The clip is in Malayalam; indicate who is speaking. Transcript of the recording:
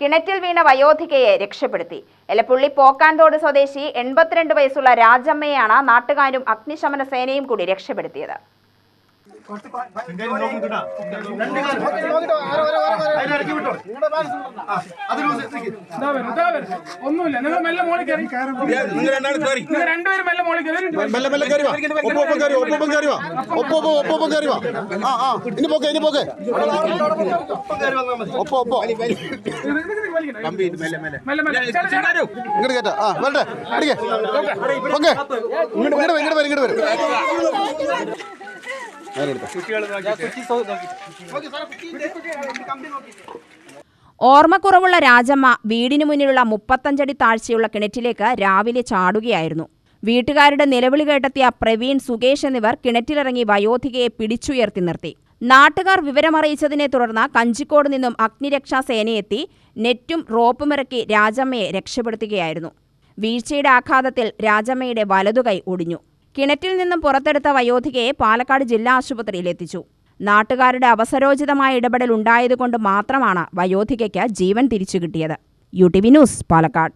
Speaker 1: കിണറ്റിൽ വീണ വയോധികയെ രക്ഷപ്പെടുത്തി എലപ്പുള്ളി പോക്കാൻതോട് സ്വദേശി എൺപത്തിരണ്ട് വയസ്സുള്ള രാജമ്മയെയാണ് നാട്ടുകാരും അഗ്നിശമന സേനയും കൂടി രക്ഷപ്പെടുത്തിയത്.
Speaker 2: ഒന്നുമില്ല നിങ്ങൾ മെല്ലെ മോളിൽ കയറി.
Speaker 3: നിങ്ങൾ രണ്ടാളും കയറി.
Speaker 2: നിങ്ങൾ രണ്ടുപേരും മെല്ലെ മോളിൽ കയറി. ഒരു
Speaker 4: മെല്ലെ മെല്ലെ കയറി വാ. ഒപ്പം ഒപ്പം കയറി വാ, ഒപ്പം ഒപ്പം കയറി വാ. ഒപ്പം ഒപ്പം ഒപ്പം ഒപ്പം കയറി വാ. ആ ആ ഇനി പോക്കെ ഇനി പോക്കെ. ഒപ്പം ഒപ്പം
Speaker 2: മെല്ലെ മെല്ലെ. ചേട്ടാ, ചേട്ടാ.
Speaker 4: ഇങ്ങോട്ട് വരും ആ വരട്ടെ. അടിക്കേ. ഓക്കെ ഇങ്ങോട്ട് ഇങ്ങോട്ട് ഇങ്ങോട്ട് വരും ഇങ്ങോട്ട് വരും.
Speaker 1: ഓർമ്മക്കുറവുള്ള രാജമ്മ വീടിനു മുന്നിലുള്ള മുപ്പത്തഞ്ചടി താഴ്ചയുള്ള കിണറ്റിലേക്ക് രാവിലെ ചാടുകയായിരുന്നു. വീട്ടുകാരുടെ നിലവിളി കേട്ടെത്തിയ പ്രവീൺ സുകേഷ് എന്നിവർ കിണറ്റിലിറങ്ങി വയോധികയെ പിടിച്ചുയർത്തി നിർത്തി. നാട്ടുകാർ വിവരമറിയിച്ചതിനെ തുടർന്ന് കഞ്ചിക്കോട് നിന്നും അഗ്നിരക്ഷാ സേനയെത്തി നെറ്റും റോപ്പുമിറക്കി രാജമ്മയെ രക്ഷപ്പെടുത്തുകയായിരുന്നു. വീഴ്ചയുടെ ആഘാതത്തിൽ രാജമ്മയുടെ വലതുകൈ ഒടിഞ്ഞു. കിണറ്റിൽ നിന്നും പുറത്തെടുത്ത വയോധികയെ പാലക്കാട് ജില്ലാ ആശുപത്രിയിൽ എത്തിച്ചു. നാട്ടുകാരുടെ അവസരോചിതമായ ഇടപെടൽ ഉണ്ടായതുകൊണ്ട് മാത്രമാണ് വയോധികയ്ക്ക് ജീവൻ തിരിച്ചു കിട്ടിയത്. U T V news Palakkad.